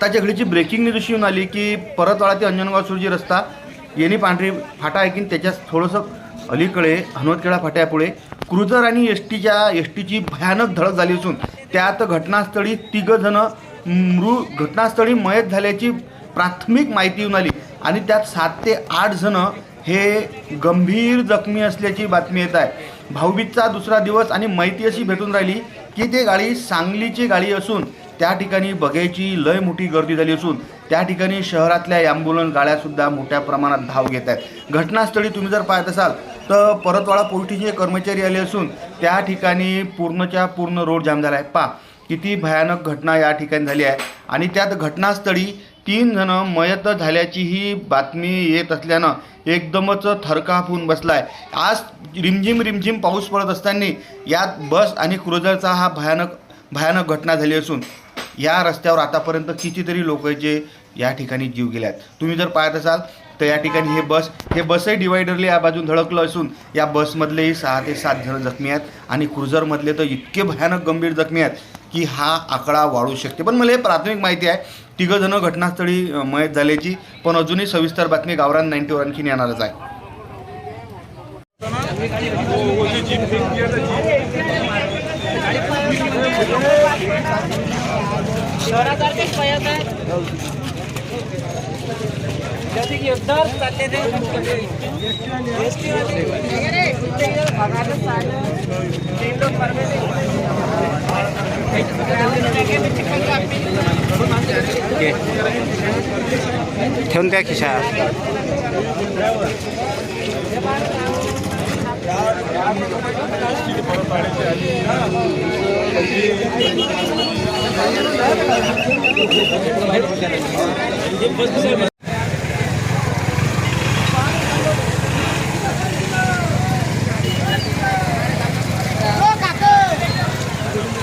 आताच्या घडीची breaking news अशी येऊन आली की परतवाडा ते अंजनगाव सुरजी रस्ता. येणी पांढरी फाटा आहे की त्याच्या थोडंसं अलीकडे हनुमतखेडा फाट्यापुढे क्रुझर आणि एस टीच्या एस टीची भयानक धडक झाली असून त्यात घटनास्थळी तिघंजणं मृ घटनास्थळी मयत झाल्याची प्राथमिक माहिती येऊन आली. आणि त्यात सात ते आठ जणं हे गंभीर जखमी असल्याची बातमी येत आहे. भाऊबीजचा दुसरा दिवस आणि माहिती अशी भेटून राहिली की ते गाडी सांगलीची गाडी असून त्या ठिकाणी बघायची लय मोठी गर्दी झाली असून त्या ठिकाणी शहरातल्या ॲम्ब्युलन्स गाड्यासुद्धा मोठ्या प्रमाणात धाव घेत आहेत. घटनास्थळी तुम्ही जर पाहत असाल तर परतवाडा पोलीस स्टेशनचे कर्मचारी आले असून त्या ठिकाणी पूर्णच्या पूर्ण रोड जाम झाला आहे. पा किती भयानक घटना या ठिकाणी झाली आहे. आणि त्यात घटनास्थळी तीन जणं मयत झाल्याचीही बातमी येत असल्यानं एकदमच थरकाप होऊन बसला आहे आज रिमझिम रिमझिम पाऊस पडत असताना यात बस आणि क्रुझरचा हा भयानक भयानक घटना झाली असून या रस्त्यावर आतापर्यंत कितीतरी लोक जे या ठिकाणी जीव गेले आहेत तुम्ही जर पाहत असाल तर या ठिकाणी हे बस हे बसही डिवायडरली या बाजून धडकलं असून या बसमधलेही सहा ते सात जण जखमी आहेत आणि क्रुझरमधले तर इतके भयानक गंभीर जखमी आहेत की हा आकडा वाढू शकते पण मला हे प्राथमिक माहिती आहे तिघं जण घटनास्थळी मयत झाल्याची पण अजूनही सविस्तर बातमी गावरान नाईन्टीवर आणखीन येणारच आहे आहे जसे की उद्धर चालले ते एस टी वाले भागातच चाललं. ते लोक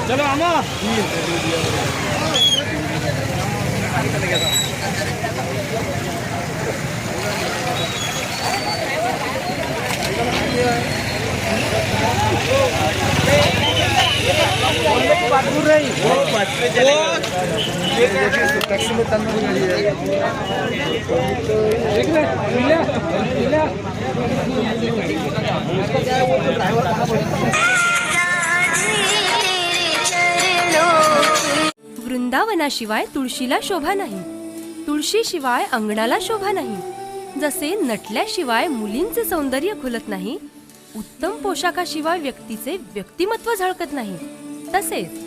ચલો આમાં वृंदावनाशिवाय तुळशीला शोभा नाही. तुळशीशिवाय अंगणाला शोभा नाही. जसे नटल्याशिवाय मुलींचे सौंदर्य खुलत नाही उत्तम पोशाखाशिवाय व्यक्तीचे व्यक्तिमत्व झळकत नाही तसेच